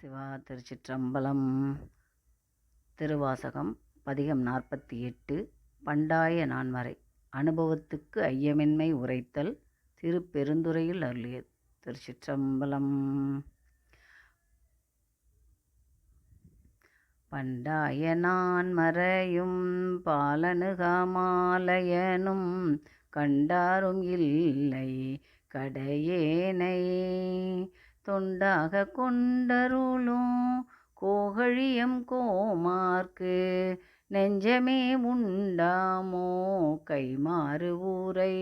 சிவா திருச்சிற்றம்பலம். திருவாசகம் பதிகம் நாற்பத்தி எட்டு பண்டாய நான்மறை அனுபவத்துக்கு ஐயமின்மை உரைத்தல் திருப்பெருந்துறையில் அருளியது திருச்சிற்றம்பலம். பண்டாய நான்மறையும் பாலனுகமாலயனும் கண்டாரும் இல்லை கடையேனை. தொண்டாக கொண்டருளும் கோகழியம் கோமார்க்கு. நெஞ்சமே உண்டாமோ கைமாறு ஊரை.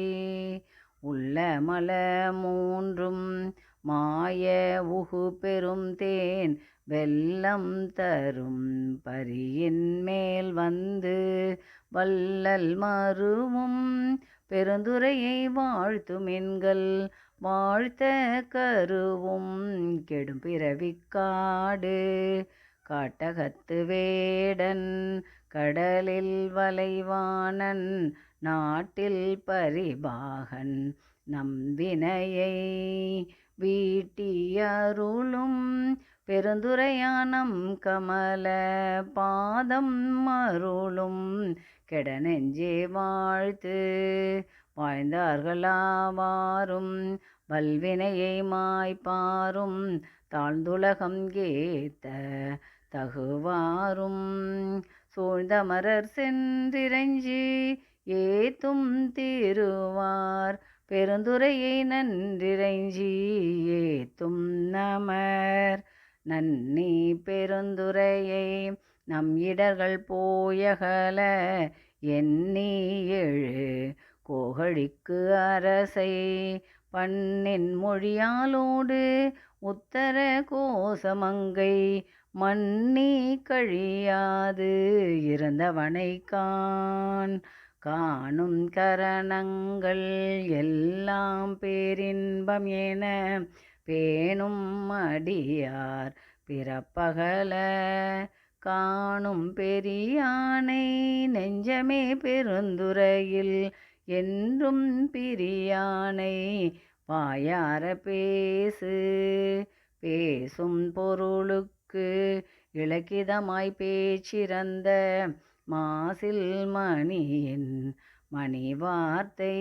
உள்ள மல மூன்றும் மாய உகு பெரும் தேன் வெள்ளம் தரும் பரியின் மேல் வந்து வள்ளல் மருவும் பெருந்துரையை வாழ்த்தும் எண்கள் வாழ்த்த கருவும் கெடும் பிறவிக்காடு காட்டகத்து வேடன் கடலில் வலைவாணன் நாட்டில் பரிபாகன் நம்பினையை வீட்டியருளும் பெருந்துரையானம் கமல பாதம் மருளும் கெட நெஞ்சே வாழ்த்து. வாழ்ந்தார்களாவாரும் வல்வினையை மாய்ப்பாரும் தாழ்ந்துலகம் கேத்த தகுவாரும். சூழ்ந்தமரர் சென்றிரஞ்சி ஏத்தும் திருவார். பெருந்துரையை நன்றிரஞ்சி ஏத்தும் நமர். நன்னி பெருந்துரையை நம் இடர்கள் போயகல எண்ணி எழு கோகழிக்கு அரசை பண்ணின் மொழியாலோடு உத்தர கோசமங்கை மண்ணி கழியாது இருந்தவனை காணும் கரணங்கள் எல்லாம் பேரின்பம் என பேணும் அடியார் பிறப்பகல. காணும் பெரியானை நெஞ்சமே பெருந்துரையில் என்றும் பிரியானை வாயார பேசு. பேசும் பொருளுக்கு இலக்கிதமாய் பேச்சிறந்த மாசில் மணியின் மணி வார்த்தை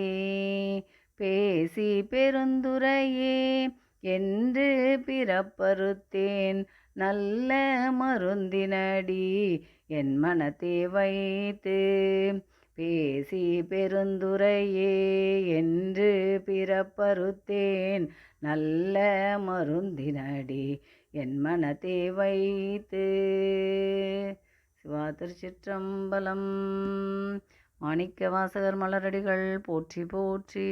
பேசி பெருந்துரையே என்று பிறப்பறுத்தேன். நல்ல மருந்தினடி என் மனத்தை வைத்து பேசி பெருந்துரையே என்று பிறப்பறுத்தேன். நல்ல மருந்தினடி என் மனத்தை வைத்து. சிவா திருச்சிற்றம்பலம் மாணிக்க வாசகர் மலரடிகள் போற்றி போற்றி.